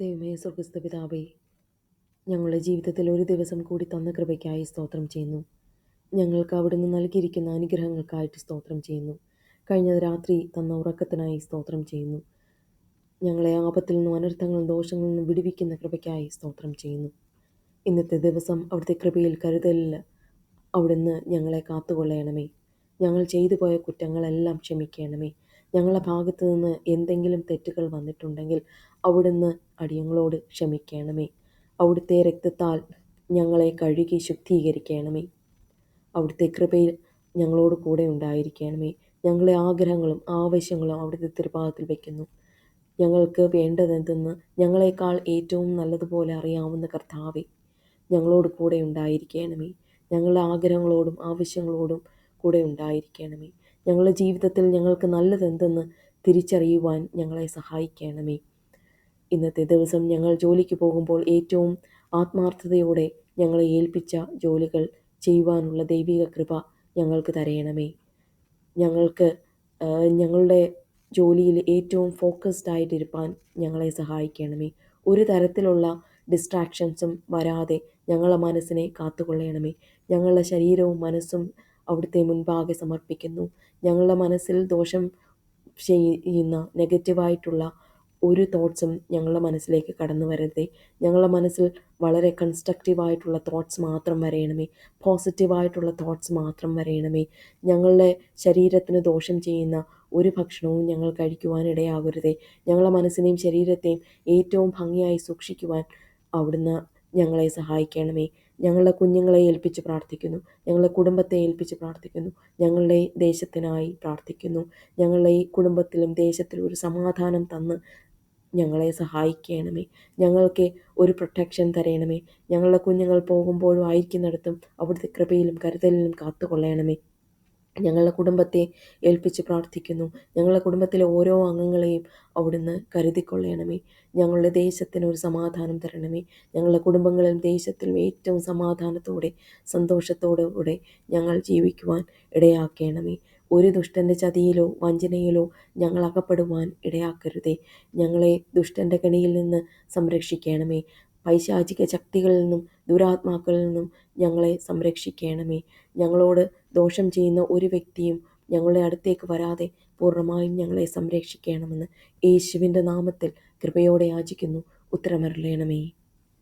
ദൈവമേ സ്വർഗസ്ഥ പിതാവേ ഞങ്ങളുടെ ജീവിതത്തിൽ ഒരു ദിവസം കൂടി തന്ന കൃപയ്ക്കായി സ്തോത്രം ചെയ്യുന്നു. ഞങ്ങൾക്ക് അവിടുന്ന് നൽകിയിരിക്കുന്ന അനുഗ്രഹങ്ങൾക്കായിട്ട് സ്തോത്രം ചെയ്യുന്നു. കഴിഞ്ഞ രാത്രി തന്ന ഉറക്കത്തിനായി സ്തോത്രം ചെയ്യുന്നു. ഞങ്ങളെ ആപത്തിൽ നിന്നും അനർത്ഥങ്ങളും ദോഷങ്ങളിൽ നിന്നും വിടുവിക്കുന്ന കൃപയ്ക്കായി സ്തോത്രം ചെയ്യുന്നു. ഇന്നത്തെ ദിവസം അവിടുത്തെ കൃപയിൽ കരുതലിൽ അവിടുന്ന് ഞങ്ങളെ കാത്തുകൊള്ളണമേ. ഞങ്ങൾ ചെയ്തു പോയ കുറ്റങ്ങളെല്ലാം ക്ഷമിക്കണമേ. ഞങ്ങളുടെ ഭാഗത്തു നിന്ന് എന്തെങ്കിലും തെറ്റുകൾ വന്നിട്ടുണ്ടെങ്കിൽ അവിടുന്ന് അടിയങ്ങളോട് ക്ഷമിക്കണമേ. അവിടുത്തെ രക്തത്താൽ ഞങ്ങളെ കഴുകി ശുദ്ധീകരിക്കണമേ. അവിടുത്തെ കൃപയിൽ ഞങ്ങളോട് കൂടെ ഉണ്ടായിരിക്കണമേ. ഞങ്ങളെ ആഗ്രഹങ്ങളും ആവശ്യങ്ങളും അവിടുത്തെ തിരുപാദത്തിൽ വയ്ക്കുന്നു ഞങ്ങൾക്ക് വേണ്ടതെന്തെന്ന് ഞങ്ങളെക്കാൾ ഏറ്റവും നല്ലതുപോലെ അറിയാവുന്ന കർത്താവെ ഞങ്ങളോട് കൂടെ ഉണ്ടായിരിക്കണമേ. ഞങ്ങളുടെ ആഗ്രഹങ്ങളോടും ആവശ്യങ്ങളോടും കൂടെ ഉണ്ടായിരിക്കണമേ. ഞങ്ങളുടെ ജീവിതത്തിൽ ഞങ്ങൾക്ക് നല്ലതെന്തെന്ന് തിരിച്ചറിയുവാൻ ഞങ്ങളെ സഹായിക്കണമേ. ഇന്നത്തെ ദിവസം ഞങ്ങൾ ജോലിക്ക് പോകുമ്പോൾ ഏറ്റവും ആത്മാർത്ഥതയോടെ ഞങ്ങളെ ഏൽപ്പിച്ച ജോലികൾ ചെയ്യുവാനുള്ള ദൈവിക കൃപ ഞങ്ങൾക്ക് തരയണമേ. ഞങ്ങൾക്ക് ഞങ്ങളുടെ ജോലിയിൽ ഏറ്റവും ഫോക്കസ്ഡ് ആയിട്ടിരുപ്പാൻ ഞങ്ങളെ സഹായിക്കണമേ. ഒരു തരത്തിലുള്ള ഡിസ്ട്രാക്ഷൻസും വരാതെ ഞങ്ങളുടെ മനസ്സിനെ കാത്തുകൊള്ളണമേ. ഞങ്ങളുടെ ശരീരവും മനസ്സും അവിടുത്തെ മുൻപാകെ സമർപ്പിക്കുന്നു. ഞങ്ങളുടെ മനസ്സിൽ ദോഷം ചെയ്യുന്ന നെഗറ്റീവായിട്ടുള്ള ഒരു തോട്ട്സും ഞങ്ങളുടെ മനസ്സിലേക്ക് കടന്നു വരരുതേ. ഞങ്ങളുടെ മനസ്സിൽ വളരെ കൺസ്ട്രക്റ്റീവായിട്ടുള്ള തോട്ട്സ് മാത്രം വരയണമേ. പോസിറ്റീവായിട്ടുള്ള തോട്ട്സ് മാത്രം വരയണമേ. ഞങ്ങളുടെ ശരീരത്തിന് ദോഷം ചെയ്യുന്ന ഒരു ഭക്ഷണവും ഞങ്ങൾ കഴിക്കുവാനിടയാകരുതേ ഞങ്ങളുടെ മനസ്സിനെയും ശരീരത്തെയും ഏറ്റവും ഭംഗിയായി സൂക്ഷിക്കുവാൻ അവിടുന്ന് ഞങ്ങളെ സഹായിക്കണമേ. ഞങ്ങളുടെ കുഞ്ഞുങ്ങളെ ഏൽപ്പിച്ച് പ്രാർത്ഥിക്കുന്നു. ഞങ്ങളുടെ കുടുംബത്തെ ഏൽപ്പിച്ച് പ്രാർത്ഥിക്കുന്നു. ഞങ്ങളുടെ ദേശത്തിനായി പ്രാർത്ഥിക്കുന്നു. ഞങ്ങളുടെ ഈ കുടുംബത്തിലും ദേശത്തിലും ഒരു സമാധാനം തന്ന് ഞങ്ങളെ സഹായിക്കണമേ. ഞങ്ങൾക്ക് ഒരു പ്രൊട്ടക്ഷൻ തരയണമേ ഞങ്ങളുടെ കുഞ്ഞുങ്ങൾ പോകുമ്പോഴും ആയിരിക്കുന്നിടത്തും അവിടുത്തെ കൃപയിലും കരുതലിലും കാത്തുകൊള്ളണമേ. ഞങ്ങളുടെ കുടുംബത്തെ ഏൽപ്പിച്ച് പ്രാർത്ഥിക്കുന്നു. ഞങ്ങളുടെ കുടുംബത്തിലെ ഓരോ അംഗങ്ങളെയും അവിടുന്ന് കരുതിക്കൊള്ളണമേ. ഞങ്ങളുടെ ദേശത്തിന് ഒരു സമാധാനം തരണമേ. ഞങ്ങളുടെ കുടുംബങ്ങളിലും ദേശത്തിലും ഏറ്റവും സമാധാനത്തോടെ സന്തോഷത്തോടെ ഞങ്ങൾ ജീവിക്കുവാൻ ഇടയാക്കണമേ. ഒരു ദുഷ്ടന്റെ ചതിയിലോ വഞ്ചനയിലോ ഞങ്ങൾ അകപ്പെടുവാൻ ഇടയാക്കരുതേ. ഞങ്ങളെ ദുഷ്ടന്റെ കണിയിൽ നിന്ന് സംരക്ഷിക്കണമേ. പൈശാചിക ശക്തികളിൽ നിന്നും ദുരാത്മാക്കളിൽ നിന്നും ഞങ്ങളെ സംരക്ഷിക്കണമേ. ഞങ്ങളോട് ദോഷം ചെയ്യുന്ന ഒരു വ്യക്തിയും ഞങ്ങളുടെ അടുത്തേക്ക് വരാതെ പൂർണമായും ഞങ്ങളെ സംരക്ഷിക്കണമെന്ന് യേശുവിന്റെ നാമത്തിൽ കൃപയോടെ യാചിക്കുന്നു. ഉത്തരമരളയണമേ